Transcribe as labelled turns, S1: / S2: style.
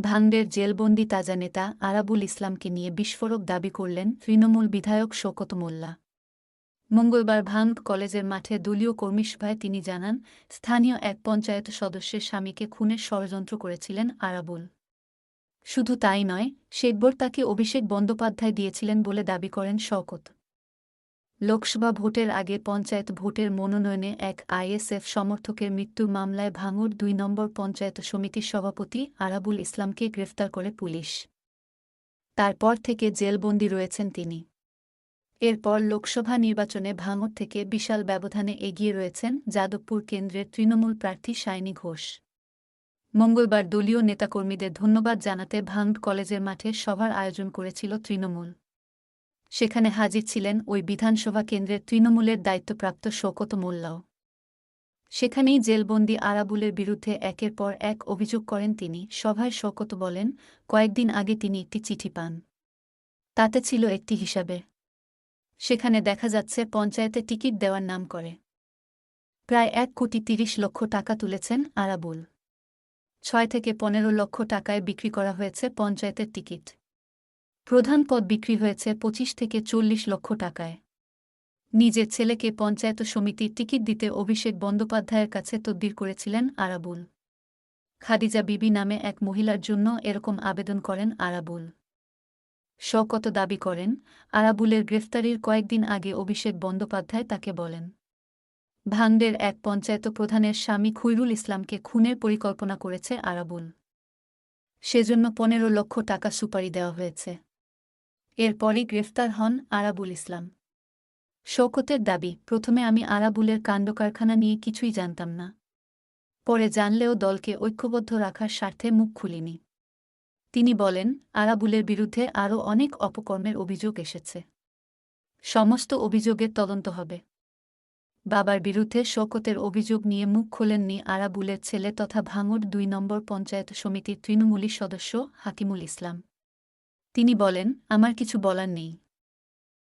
S1: ভাঙড়ের জেলবন্দি তাজা নেতা আরাবুল ইসলামকে নিয়ে বিস্ফোরক দাবি করলেন তৃণমূল বিধায়ক শোকত মোল্লা। মঙ্গলবার ভাঙ কলেজের মাঠে দলীয় কর্মীসভায় তিনি জানান, স্থানীয় এক পঞ্চায়েত সদস্যের স্বামীকে খুনের ষড়যন্ত্র করেছিলেন আরাবুল। শুধু তাই নয়, শেখবর তাকে অভিষেক বন্দ্যোপাধ্যায় দিয়েছিলেন বলে দাবি করেন শওকত। লোকসভা ভোটের আগে পঞ্চায়েত ভোটের মনোনয়নে এক আইএসএফ সমর্থকের মৃত্যু মামলায় ভাঙড় দুই নম্বর পঞ্চায়েত সমিতির সভাপতি আরাবুল ইসলামকে গ্রেফতার করে পুলিশ। তারপর থেকে জেলবন্দি রয়েছেন তিনি। এরপর লোকসভা নির্বাচনে ভাঙড় থেকে বিশাল ব্যবধানে এগিয়ে রয়েছেন যাদবপুর কেন্দ্রের তৃণমূল প্রার্থী সায়নী ঘোষ। মঙ্গলবার দলীয় নেতাকর্মীদের ধন্যবাদ জানাতে ভাঙড় কলেজের মাঠে সভার আয়োজন করেছিল তৃণমূল। সেখানে হাজির ছিলেন ওই বিধানসভা কেন্দ্রের তৃণমূলের দায়িত্বপ্রাপ্ত শোকত মোল্লাও। সেখানেই জেলবন্দি আরাবুলের বিরুদ্ধে একের পর এক অভিযোগ করেন তিনি। সভায় শোকত বলেন, কয়েকদিন আগে তিনি একটি চিঠি পান। তাতে ছিল একটি হিসাবে। সেখানে দেখা যাচ্ছে পঞ্চায়েতে টিকিট দেওয়ার নাম করে। প্রায় এক কোটি তিরিশ লক্ষ টাকা তুলেছেন আরাবুল। ছয় থেকে পনেরো লক্ষ টাকায় বিক্রি করা হয়েছে পঞ্চায়েতের টিকিট। প্রধান পদ বিক্রি হয়েছে পঁচিশ থেকে চল্লিশ লক্ষ টাকায়। নিজের ছেলেকে পঞ্চায়েত সমিতির টিকিট দিতে অভিষেক বন্দ্যোপাধ্যায়ের কাছে তদ্বির করেছিলেন আরাবুল। খাদিজা বিবি নামে এক মহিলার জন্য এরকম আবেদন করেন আরাবুল। শকত দাবি করেন, আরাবুলের গ্রেফতারির কয়েকদিন আগে অভিষেক বন্দ্যোপাধ্যায় তাকে বলেন, ভাঙড়ের এক পঞ্চায়েত প্রধানের স্বামী খুইরুল ইসলামকে খুনের পরিকল্পনা করেছে আরাবুল। সেজন্য পনেরো লক্ষ টাকা সুপারি দেওয়া হয়েছে। এরপরই গ্রেফতার হন আরাবুল ইসলাম। শৌকতের দাবি, প্রথমে আমি আরাবুলের কাণ্ডকারখানা নিয়ে কিছুই জানতাম না। পরে জানলেও দলকে ঐক্যবদ্ধ রাখার স্বার্থে মুখ খুলিনি। তিনি বলেন, আরাবুলের বিরুদ্ধে আরও অনেক অপকর্মের অভিযোগ এসেছে। সমস্ত অভিযোগের তদন্ত হবে। বাবার বিরুদ্ধে শোকতের অভিযোগ নিয়ে মুখ খোলেননি আরাবুলের ছেলে তথা ভাঙড় দুই নম্বর পঞ্চায়েত সমিতির তৃণমূলী সদস্য হাকিমুল ইসলাম। তিনি বলেন আমার কিছু বলার নেই।